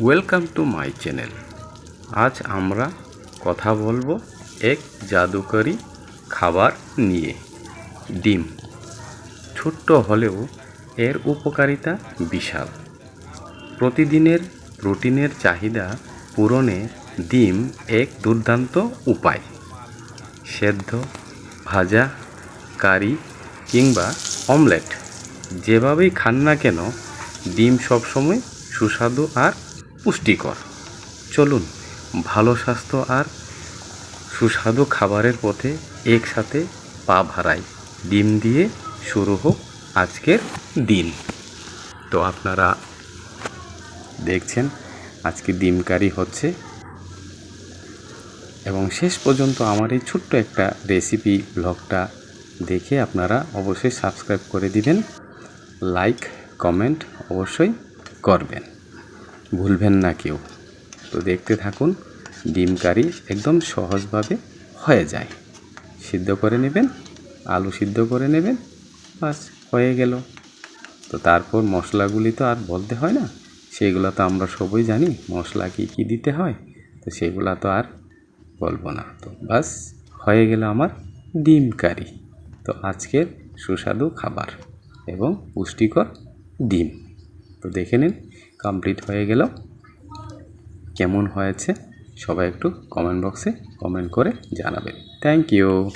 Welcome to my channel আজ আমরা কথা বলব এক জাদুকরি খাবার নিয়ে, ডিম। ছোট্ট হলেও এর উপকারিতা বিশাল। প্রতিদিনের প্রোটিনের চাহিদা পূরণে ডিম এক দুর্দান্ত উপায়। সেদ্ধ, ভাজা, কারি কিংবা অমলেট, যেভাবেই খান না কেন, ডিম সবসময় সুস্বাদু আর পুষ্টিকর। চলুন, ভালো স্বাস্থ্য আর সুস্বাদু খাবারের পথে একসাথে পা ভাড়াই ডিম দিয়ে শুরু হোক আজকের দিন। তো আপনারা দেখছেন, আজকে ডিম কারি হচ্ছে। এবং শেষ পর্যন্ত আমার এই ছোট্ট একটা রেসিপি ব্লগটা দেখে আপনারা অবশ্যই সাবস্ক্রাইব করে দিবেন। লাইক, কমেন্ট অবশ্যই করবেন। ভুলবেন না কেউ। তো দেখতে থাকুন, ডিম কারি একদম সহজভাবে হয়ে যায়। সিদ্ধ করে নেবেন, আলু সিদ্ধ করে নেবেন, বাস, হয়ে গেল। তো তারপর মশলাগুলি তো আর বলতে হয় না, সেগুলো তো আমরা সবই জানি, মশলা কী কী দিতে হয়, তো সেগুলো তো আর বলব না। তো বাস, হয়ে গেল আমার ডিম কারি। তো আজকের সুস্বাদু খাবার এবং পুষ্টিকর ডিম। তো দেখে নিন কমপ্লিট হয়ে গেল। কেমন হয়েছে সবাই একটু কমেন্ট বক্সে কমেন্ট করে জানাবেন। Thank you